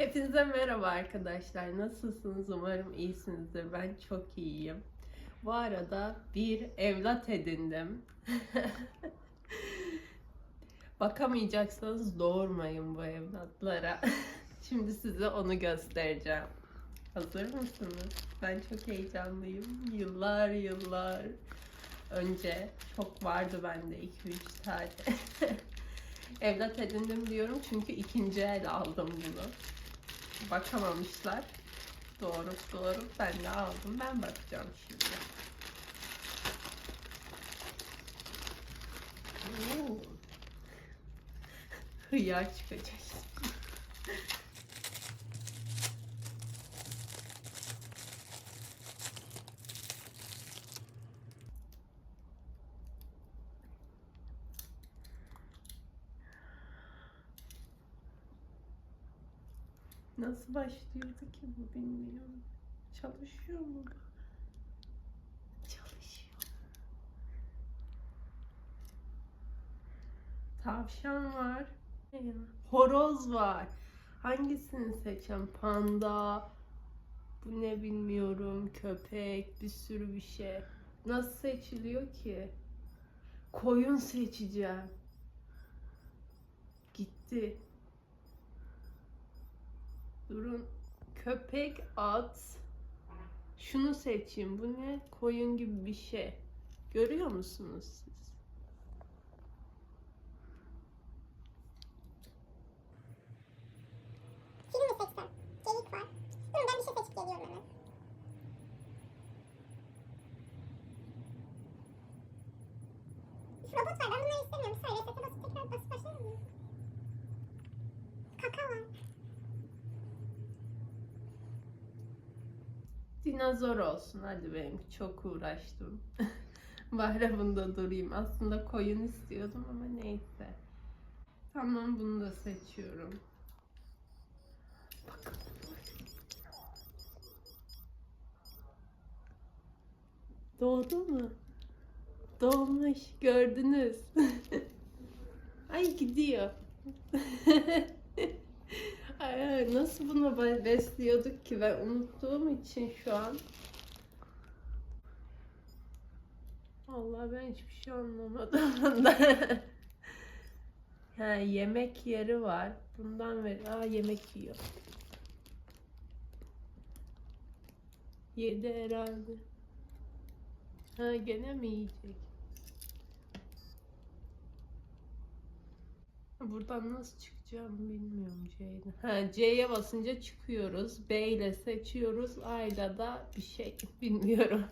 Hepinize merhaba arkadaşlar. Nasılsınız? Umarım iyisinizdir. Ben çok iyiyim. Bu arada bir evlat edindim. Bakamayacaksanız doğurmayın bu evlatlara. Şimdi size onu göstereceğim. Hazır mısınız? Ben çok heyecanlıyım. Yıllar yıllar önce çok vardı bende 2-3 tane. Evlat edindim diyorum çünkü ikinci el aldım bunu. Bakamamışlar. Doğru doğru ben de aldım. Ben bakacağım şimdi. Oo. Hıyar çıkacak. Nasıl başlıyordu ki bu bilmiyorum. Çalışıyor mu? Çalışıyor. Tavşan var. Horoz var. Hangisini seçeceğim? Panda. Bu ne bilmiyorum. Köpek. Bir sürü bir şey. Nasıl seçiliyor ki? Koyun seçeceğim. Gitti. Durun. Köpek, at. Şunu seçeyim. Bu ne? Koyun gibi bir şey. Görüyor musunuz siz? Film mi seçsem? Geyik var. Durun ben bir şey seçip geliyorum hemen. Robot var ben bunları istemiyorum. Bir saniye resete basıp tekrar basıp başlar mıyım? Kaka var. Dinozor olsun. Hadi benim çok uğraştım. Bari bunda durayım. Aslında koyun istiyordum ama neyse. Tamam bunu da seçiyorum. Doğdu mu? Doğmuş. Gördünüz. Ay gidiyor. Ay, nasıl bunu be- besliyorduk ki ben unuttuğum için şu an. Allah ben hiçbir şey anlamadım. ha, yemek yeri var. Bundan ver. Aa yemek yiyor. Yedi herhalde. Ha gene mi yiyecek? Buradan nasıl çıkacağım bilmiyorum C'den. Ha C'ye basınca çıkıyoruz. B ile seçiyoruz. A ile da bir şey bilmiyorum.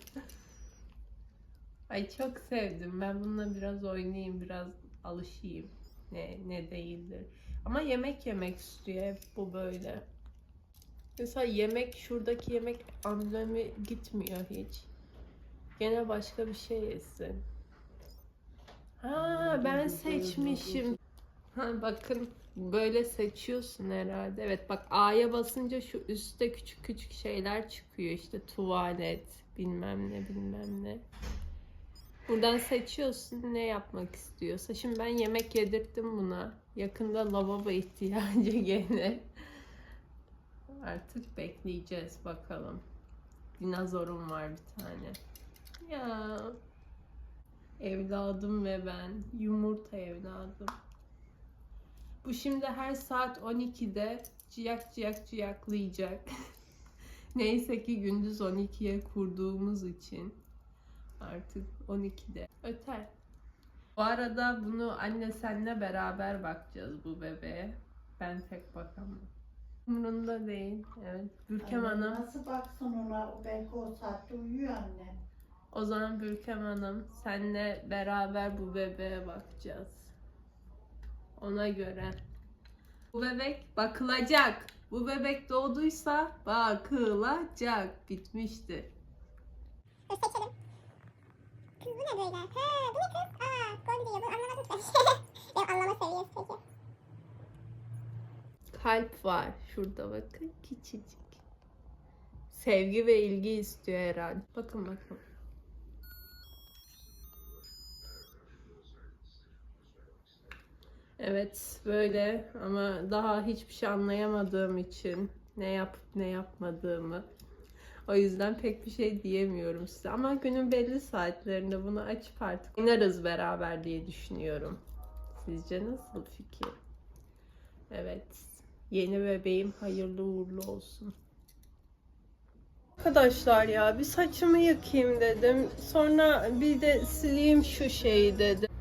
Ay çok sevdim. Ben bununla biraz oynayayım, biraz alışayım. Ne ne değildir. Ama yemek yemek istiyor hep bu böyle. Mesela yemek şuradaki yemek amblemi gitmiyor hiç. Gene başka bir şey yesin. Ha ben seçmişim. Ha bakın böyle seçiyorsun herhalde. Evet bak A'ya basınca şu üstte küçük küçük şeyler çıkıyor. İşte tuvalet, bilmem ne bilmem ne. Buradan seçiyorsun ne yapmak istiyorsa. Şimdi ben yemek yedirttim buna. Yakında lavabo ihtiyacı gene. Artık bekleyeceğiz bakalım. Dinozorum var bir tane. Ya evladım ve ben yumurta evladım. Bu şimdi her saat 12'de ciyak ciyak ciyaklayacak. Neyse ki gündüz 12'ye kurduğumuz için artık 12'de öter. Bu arada bunu anne senle beraber bakacağız bu bebeğe. Ben tek bakamam. Umurunda değil. Evet. Gülkem Anne Hanım. Nasıl baksın ona? Belki o saatte uyuyor anne. O zaman Gülkem Hanım senle beraber bu bebeğe bakacağız. Ona göre. Bu bebek bakılacak. Bu bebek doğduysa bakılacak. Bitmiştir. Dur seçelim. Kız bu ne böyle? Ha bu ne kız? Aa gol diyor bu anlamadım ben. Benim anlama seviyesi peki. Kalp var. Şurada bakın. Küçücük. Sevgi ve ilgi istiyor herhalde. Bakın bakın. Evet böyle ama daha hiçbir şey anlayamadığım için ne yapıp ne yapmadığımı o yüzden pek bir şey diyemiyorum size. Ama günün belli saatlerinde bunu açıp artık oynarız beraber diye düşünüyorum. Sizce nasıl fikir? Evet. Yeni bebeğim hayırlı uğurlu olsun. Arkadaşlar ya bir saçımı yıkayayım dedim. Sonra bir de sileyim şu şeyi dedim.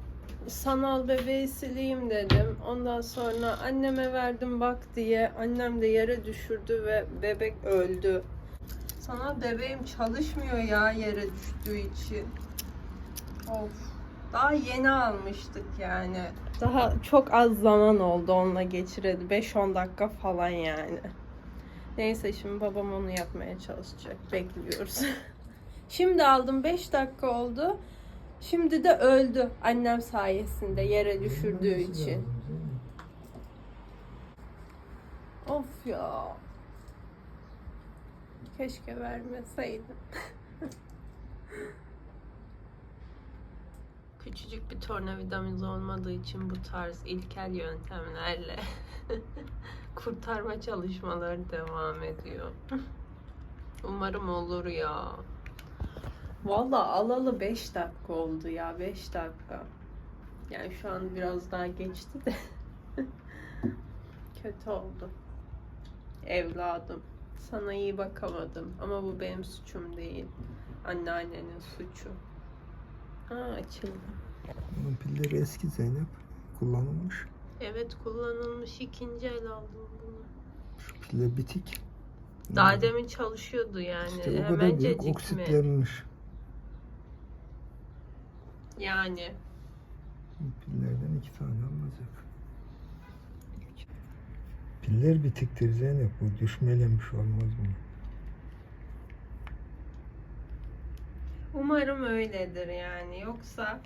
Sanal bebeği sileyim dedim. Ondan sonra anneme verdim bak diye. Annem de yere düşürdü ve bebek öldü. Sanal bebeğim çalışmıyor ya yere düştüğü için. Of. Daha yeni almıştık yani. Daha çok az zaman oldu onunla geçireli. 5-10 dakika falan yani. Neyse şimdi babam onu yapmaya çalışacak. Bekliyoruz. şimdi aldım 5 dakika oldu. Şimdi de öldü annem sayesinde yere düşürdüğü için. Of ya. Keşke vermeseydim. Küçücük bir tornavidamız olmadığı için bu tarz ilkel yöntemlerle kurtarma çalışmaları devam ediyor. Umarım olur ya. Valla alalı 5 dakika oldu ya 5 dakika. Yani şu an biraz daha geçti de. Kötü oldu. Evladım. Sana iyi bakamadım ama bu benim suçum değil. Anneannenin suçu. Ha açıldı. Bunun pilleri eski Zeynep. Kullanılmış. Evet kullanılmış ikinci el aldım bunu. Şu piller bitik. Daha demin çalışıyordu yani. İşte o kadar Hemen büyük oksitlenmiş. Yani. Pillerden iki tane alınacak. Piller bitiktir Zeynep. Bu düşmelemiş olmaz mı? Umarım öyledir yani. Yoksa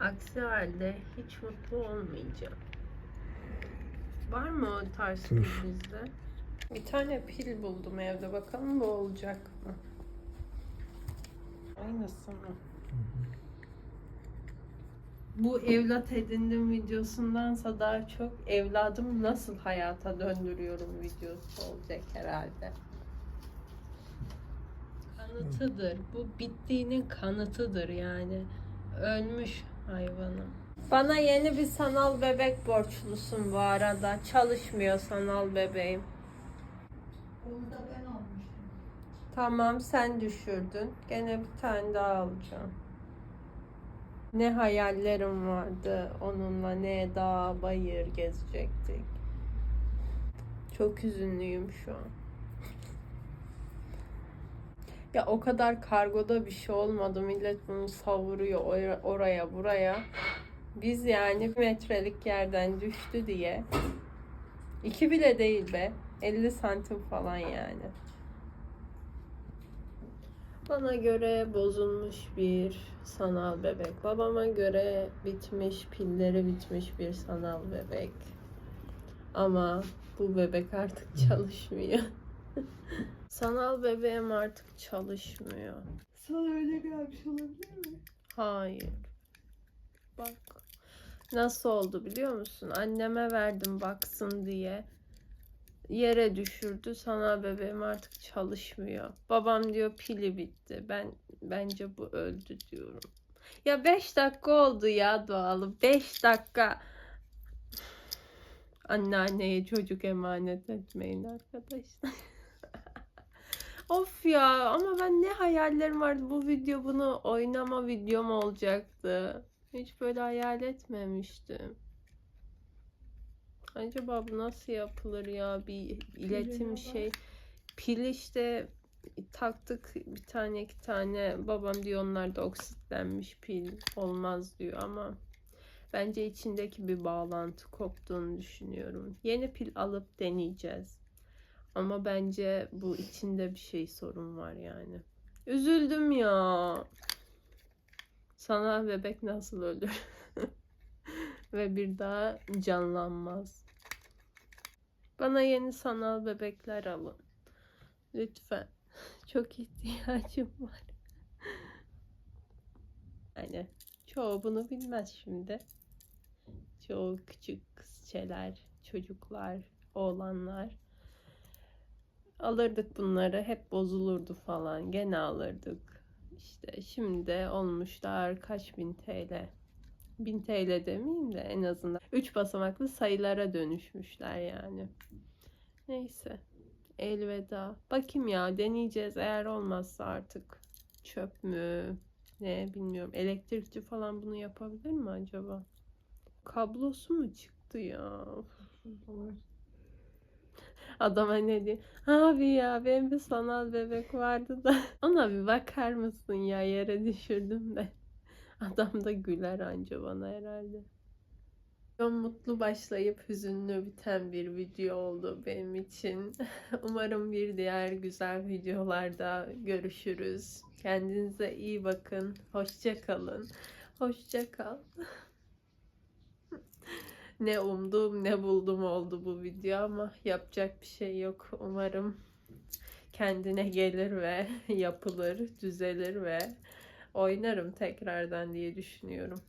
aksi halde hiç mutlu olmayacağım. Var mı o tarz pil bizde? Bir tane pil buldum evde. Bakalım bu olacak mı? Aynısı mı? Bu evlat edindim videosundansa daha çok evladımı nasıl hayata döndürüyorum videosu olacak herhalde. Kanıtıdır. Bu bittiğinin kanıtıdır yani. Ölmüş hayvanım. Bana yeni bir sanal bebek borçlusun bu arada. Çalışmıyor sanal bebeğim. Onu da ben almıştım. Tamam sen düşürdün. Gene bir tane daha alacağım. Ne hayallerim vardı. Onunla ne dağ bayır gezecektik. Çok üzünlüyüm şu an. Ya o kadar kargoda bir şey olmadı. Millet bunu savuruyor ora- oraya buraya. Biz yani metrelik yerden düştü diye. iki bile değil be. 50 santim falan yani. Bana göre bozulmuş bir sanal bebek. Babama göre bitmiş, pilleri bitmiş bir sanal bebek. Ama bu bebek artık çalışmıyor. sanal bebeğim artık çalışmıyor. Sana öyle gelmiş olabilir mi? Hayır. Bak. Nasıl oldu biliyor musun? Anneme verdim baksın diye. Yere düşürdü. Sana bebeğim artık çalışmıyor. Babam diyor pili bitti. Ben bence bu öldü diyorum. Ya 5 dakika oldu ya doğalı. 5 dakika. Anneanneye çocuk emanet etmeyin arkadaşlar. Of ya ama ben ne hayallerim vardı. Bu video bunu oynama videom olacaktı. Hiç böyle hayal etmemiştim. Acaba bu nasıl yapılır ya bir iletim var. şey. Pil işte taktık bir tane iki tane babam diyor onlar da oksitlenmiş pil olmaz diyor ama bence içindeki bir bağlantı koptuğunu düşünüyorum. Yeni pil alıp deneyeceğiz. Ama bence bu içinde bir şey sorun var yani. Üzüldüm ya. Sana bebek nasıl ölür? Ve bir daha canlanmaz. Bana yeni sanal bebekler alın. Lütfen. Çok ihtiyacım var. Yani çoğu bunu bilmez şimdi. o küçük kızçeler, çocuklar, oğlanlar. Alırdık bunları hep bozulurdu falan gene alırdık. İşte şimdi olmuşlar kaç bin TL. 1000 TL demeyeyim de en azından 3 basamaklı sayılara dönüşmüşler yani. Neyse. Elveda. Bakayım ya deneyeceğiz eğer olmazsa artık çöp mü ne bilmiyorum. Elektrikçi falan bunu yapabilir mi acaba? Kablosu mu çıktı ya? Adama ne diyor? Abi ya benim bir sanal bebek vardı da ona bir bakar mısın ya yere düşürdüm de. Adam da güler anca bana herhalde. Çok mutlu başlayıp hüzünlü biten bir video oldu benim için. Umarım bir diğer güzel videolarda görüşürüz. Kendinize iyi bakın. Hoşça kalın. Hoşça kal. ne umdum ne buldum oldu bu video ama yapacak bir şey yok. Umarım kendine gelir ve yapılır, düzelir ve oynarım tekrardan diye düşünüyorum.